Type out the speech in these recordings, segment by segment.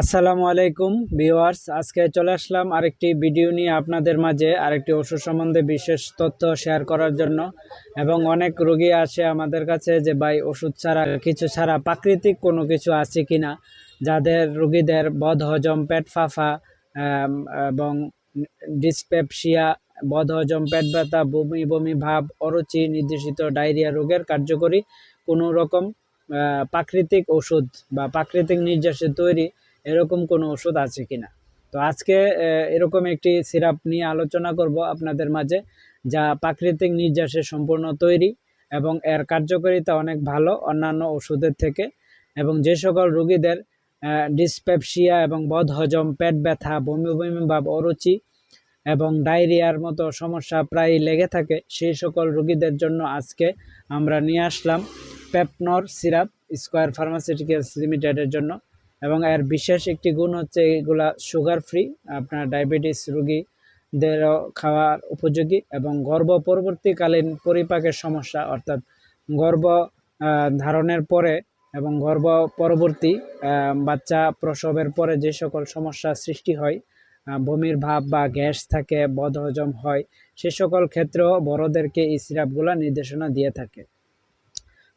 আসসালামু আলাইকুম ভিউয়ার্স, আজকে চলে আসলাম আরেকটি ভিডিও নিয়ে আপনাদের মাঝে, আরেকটি ওষুধ সম্বন্ধে বিশেষ তথ্য শেয়ার করার জন্য। এবং অনেক রোগী আসে আমাদের কাছে যে, ভাই, ওষুধ ছাড়া, কিছু ছাড়া প্রাকৃতিক কোনো কিছু আছে কি না যাদের রোগীদের বদ হজম পেট ফাফা এবং ডিসপেপসিয়া বদ হজম পেট ব্যথা, বমি বমি ভাব, অরুচি, নির্দেশিত ডায়রিয়া রোগের কার্যকরী কোনো রকম প্রাকৃতিক ওষুধ বা প্রাকৃতিক নির্যাসে তৈরি এরকম কোনো ওষুধ আছে কিনা? তো আজকে এরকম একটি সিরাপ নিয়ে আলোচনা করব আপনাদের মাঝে, যা প্রাকৃতিক নির্যাসে সম্পূর্ণ তৈরি এবং এর কার্যকারিতা অনেক ভালো অন্যান্য ওষুধের থেকে এবং যে সকল রোগীদের ডিসপেপসিয়া এবং বদহজম, পেট ব্যথা, বমি বমি ভাব, অরুচি এবং ডায়রিয়ার মতো সমস্যা প্রায় লেগে থাকে, সেই সকল রোগীদের জন্য আজকে আমরা নিয়ে আসলাম পেপনর সিরাপ স্কোয়ার ফার্মাসিউটিক্যালস লিমিটেডের জন্য। এবং এর বিশেষ একটি গুণ হচ্ছে এগুলা সুগার ফ্রি আপনার ডায়াবেটিস রোগীদেরও খাওয়ার উপযোগী এবং গর্ভ পরবর্তীকালীন পরিপাকের সমস্যা, অর্থাৎ গর্ভ ধারণের পরে এবং গর্ভ পরবর্তী বাচ্চা প্রসবের পরে যে সকল সমস্যা সৃষ্টি হয় বমির ভাব বা গ্যাস থাকে, বদহজম হয়, সে সকল ক্ষেত্রেও বড়দেরকে এই সিরাপগুলো নির্দেশনা দিয়ে থাকে।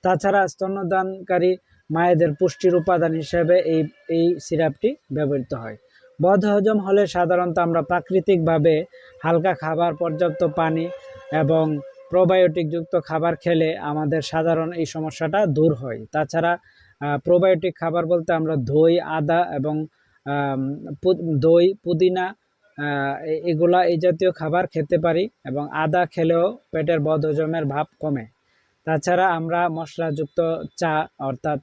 তাছাড়া স্তন্যদানকারী মায়েদের পুষ্টির উপাদান হিসেবে এই এই সিরাপটি ব্যবহৃত হয়। বদহজম হলে সাধারণত আমরা প্রাকৃতিকভাবে হালকা খাবার, পর্যাপ্ত পানি এবং প্রোবায়োটিকযুক্ত খাবার খেলে আমাদের সাধারণ এই সমস্যাটা দূর হয়। তাছাড়া প্রোবায়োটিক খাবার বলতে আমরা দই, আদা এবং দই, পুদিনা এগুলা এই জাতীয় খাবার খেতে পারি এবং আদা খেলেও পেটের বদহজমের ভাব কমে। তাছাড়া আমরা মশলাযুক্ত চা, অর্থাৎ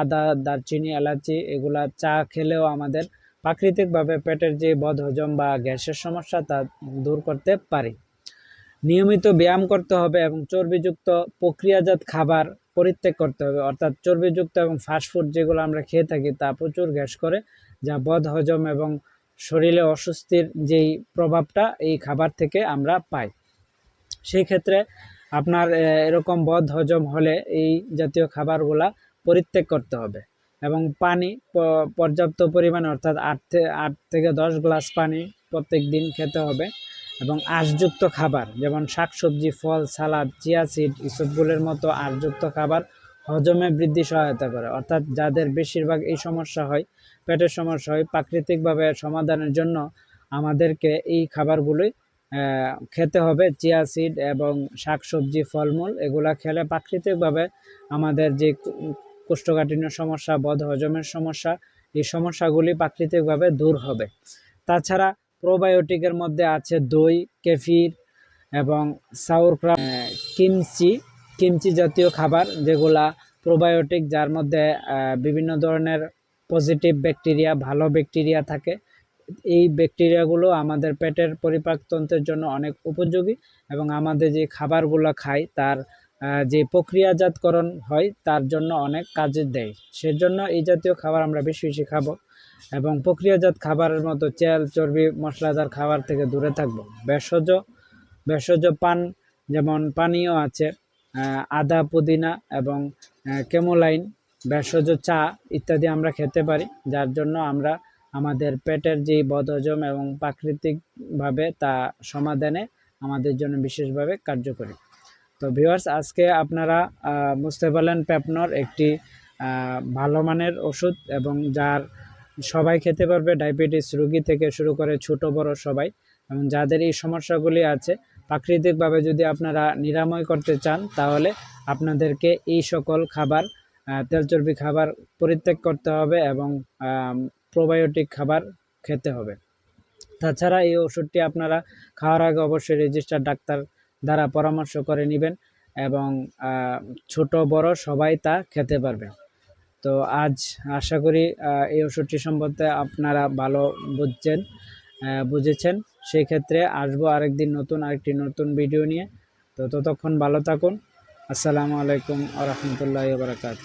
আদা, দারচিনি, এলাচি এগুলা চা খেলেও আমাদের প্রাকৃতিকভাবে পেটের যে বদহজম বা গ্যাসের সমস্যা তা দূর করতে পারি। নিয়মিত ব্যায়াম করতে হবে এবং চর্বিযুক্ত প্রক্রিয়াজাত খাবার পরিত্যাগ করতে হবে। অর্থাৎ চর্বিযুক্ত এবং ফাস্টফুড যেগুলো আমরা খেয়ে থাকি তা প্রচুর গ্যাস করে, যা বদহজম এবং শরীরে অস্বস্তির যেই প্রভাবটা এই খাবার থেকে আমরা পাই। সেই ক্ষেত্রে আপনার এরকম বদ হজম হলে এই জাতীয় খাবারগুলা পরিত্যাগ করতে হবে। এবং পানি পর্যাপ্ত পরিমাণে, অর্থাৎ আট আট থেকে দশ গ্লাস পানি প্রত্যেক দিন খেতে হবে। এবং আঁশযুক্ত খাবার, যেমন শাকসবজি, ফল, সালাদ, চিয়া সিড ইসবগুলোর মতো আঁশযুক্ত খাবার হজমে বৃদ্ধি সহায়তা করে। অর্থাৎ যাদের বেশিরভাগ এই সমস্যা হয়, পেটের সমস্যা হয়, প্রাকৃতিকভাবে সমাধানের জন্য আমাদেরকে এই খাবারগুলোই খেতে হবে চিয়া সিড এবং শাকসবজি, ফলমূল। এগুলা খেলে প্রাকৃতিকভাবে আমাদের যে কোষ্ঠকাঠিন্য সমস্যা বদ হজমের সমস্যা, এই সমস্যাগুলি প্রাকৃতিকভাবে দূর হবে। তাছাড়া প্রোবায়োটিকের মধ্যে আছে দই, কেফির এবং সাউরক্রাম কিমচি। কিমচি জাতীয় খাবার যেগুলা প্রোবায়োটিক, যার মধ্যে বিভিন্ন ধরনের পজিটিভ ব্যাকটেরিয়া ভালো ব্যাকটেরিয়া থাকে। এই ব্যাকটেরিয়াগুলো আমাদের পেটের পরিপাকতন্ত্রের জন্য অনেক উপযোগী এবং আমাদের যে খাবারগুলো খাই, তার যে প্রক্রিয়াজাতকরণ হয়, তার জন্য অনেক কাজে দেয়। সেজন্য এই জাতীয় খাবার আমরা বেশি বেশি খাব এবং প্রক্রিয়াজাত খাবারের মতো তেল, চর্বি, মশলাদার খাবার থেকে দূরে থাকব। ভেষজ ভেষজ পান যেমন পানীয় আছে আদা, পুদিনা এবং কেমোলাইন ভেষজ চা ইত্যাদি আমরা খেতে পারি, যার জন্য আমরা আমাদের পেটের যে বদহজম এবং প্রাকৃতিকভাবে তা সমাধানে আমাদের জন্য বিশেষভাবে কার্যকরী। তো ভিউয়ার্স আজকে আপনারা বুঝতে পারলেন পেপনর একটি ভালো মানের ওষুধ এবং যার সবাই খেতে পারবে ডায়াবেটিস রোগী থেকে শুরু করে ছোট বড় সবাই এবং যাদের এই সমস্যাগুলি আছে প্রাকৃতিকভাবে যদি আপনারা নিরাময় করতে চান তাহলে আপনাদেরকে এই সকল খাবার আহ, তেল চর্বি খাবার পরিত্যাগ করতে হবে এবং প্রোবায়োটিক খাবার খেতে হবে। তাছাড়া এই ওষুধটি আপনারা খাওয়ার আগে অবশ্যই রেজিস্টার ডাক্তার দ্বারা পরামর্শ করে নেবেন এবং ছোট, বড় সবাই তা খেতে পারবে। তো আজ আশা করি এই ওষুধটি সম্বন্ধে আপনারা ভালো বুঝছেন বুঝেছেন। সেই ক্ষেত্রে আসব আরেকদিন নতুন, আরেকটি নতুন ভিডিও নিয়ে। তো ততক্ষণ ভালো থাকুন। আসসালামু আলাইকুম আ রহমতুল্লাহ বারকাত